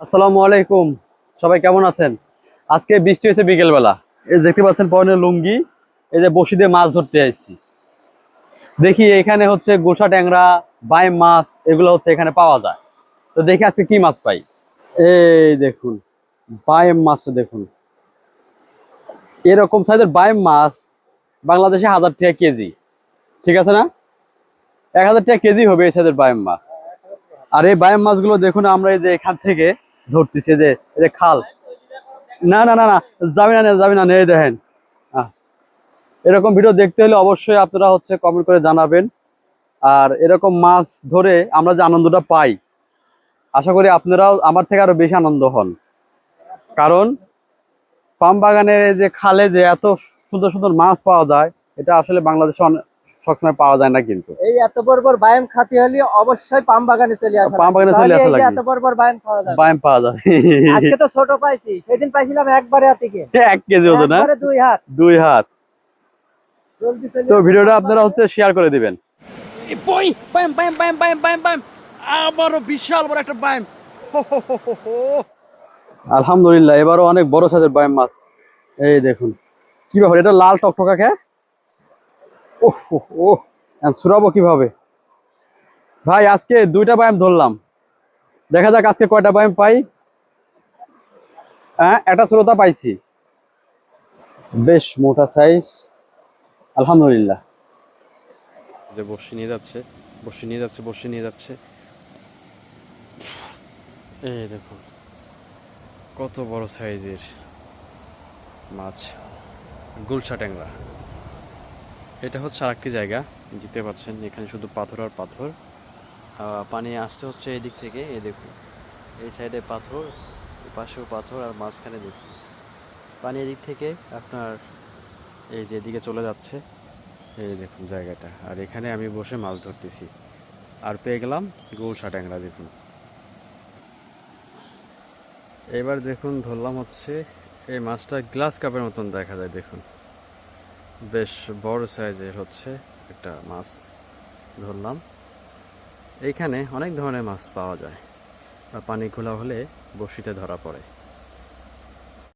আসসালামু আলাইকুম। সবাই কেমন আছেন? আজকে বৃষ্টি হয়েছে বিকেলবেলা। এই দেখতে পাচ্ছেন পরনের লুঙ্গি, এই যে বসি দিয়ে মাছ ধরতে আসছি। দেখি এখানে হচ্ছে গোসা ট্যাংরা বাইম মাছ, এগুলো হচ্ছে এখানে পাওয়া যায়। তো দেখি আজকে কি মাছ পাই। এই দেখুন বাইম মাছটা দেখুন। এরকম সাইজের বাইম মাছ বাংলাদেশে হাজার টাকা কেজি। ঠিক আছে না? এক হাজার টাকা কেজি হবে এই সাইজের বাইম মাছ। আর এই বায়াম মাছগুলো দেখুন আমরা এই যে এখান থেকে ধরতেছি যে যে খাল। না না না না, যাবি না যাবি না এই দেখেন। এরকম ভিডিও দেখতে হলে অবশ্যই আপনারা হচ্ছে কমেন্ট করে জানাবেন। আর এরকম মাছ ধরে আমরা যে আনন্দটা পাই, আশা করি আপনারাও আমার থেকে আরও বেশি আনন্দ হন। কারণ, পাম বাগানের যে খালে যে এত সুন্দর সুন্দর মাছ পাওয়া যায়, এটা আসলে বাংলাদেশে সবসময় পাওয়া যায় না কিন্তু। এই এত বড় বড় বায়াম খাতি হলে অবশ্যই পাম বাগানে চলে আসা পাম বাগানে চলে আসা এই লাগবে। এত বড় বড় বায়াম খাওয়া যাবে। বায়াম পাওয়া যাবে। আজকে তো ছোট পাইছি সেদিন পাইছিলাম একবারে থেকে। এক কেজি ওজন না একবারে দুই হাত। দুই হাত। জলদি চলে তো ভিডিওটা আপনারা হচ্ছে শেয়ার করে দিবেন। বই বাম বাম বাম বাম বাম বাম আবারও বিশাল বড় একটা বাম আলহামদুলিল্লাহ এবারও অনেক বড় সাইজের বায়াম মাছ। এই দেখুন কি ব্যাপার এটা লাল টকটকা খে ওহ ও সুরাবো কীভাবে? ভাই, আজকে দুইটা বায়াম ধরলাম। দেখা যাক আজকে কয়টা বায়াম পাই। হ্যাঁ একটা শ্রোতা পাইছি। বেশ মোটা সাইজ আলহামদুলিল্লাহ। যে বসে নিয়ে যাচ্ছে, বসে নিয়ে যাচ্ছে, বসে নিয়ে যাচ্ছে। এই দেখুন, কত বড় সাইজের মাছ। গুলশা ট্যাংরা। এটা হচ্ছে আরেকটি জায়গা, দেখতে পাচ্ছেন, এখানে শুধু পাথর আর পাথর। পানি আসতে হচ্ছে এই দিক থেকে, এই দেখুন, এই সাইডে পাথর পাশেও পাথর, আর মাঝখানে দেখুন। পানি এদিক থেকে আপনার এই যে এদিকে চলে যাচ্ছে, এই দেখুন জায়গাটা। আর এখানে আমি বসে মাছ ধরতেছি। আর পেয়ে গেলাম গোলসা ট্যাংরা, দেখুন। এবার দেখুন, ধরলাম হচ্ছে এই মাছটা গ্লাস কাপের মতন দেখা যায়, দেখুন। বেশ বড় সাইজের হচ্ছে একটা মাছ ধরলাম। এইখানে অনেক ধরনের মাছ পাওয়া যায়। বা পানি খোলা হলে বসিতে ধরা পড়ে।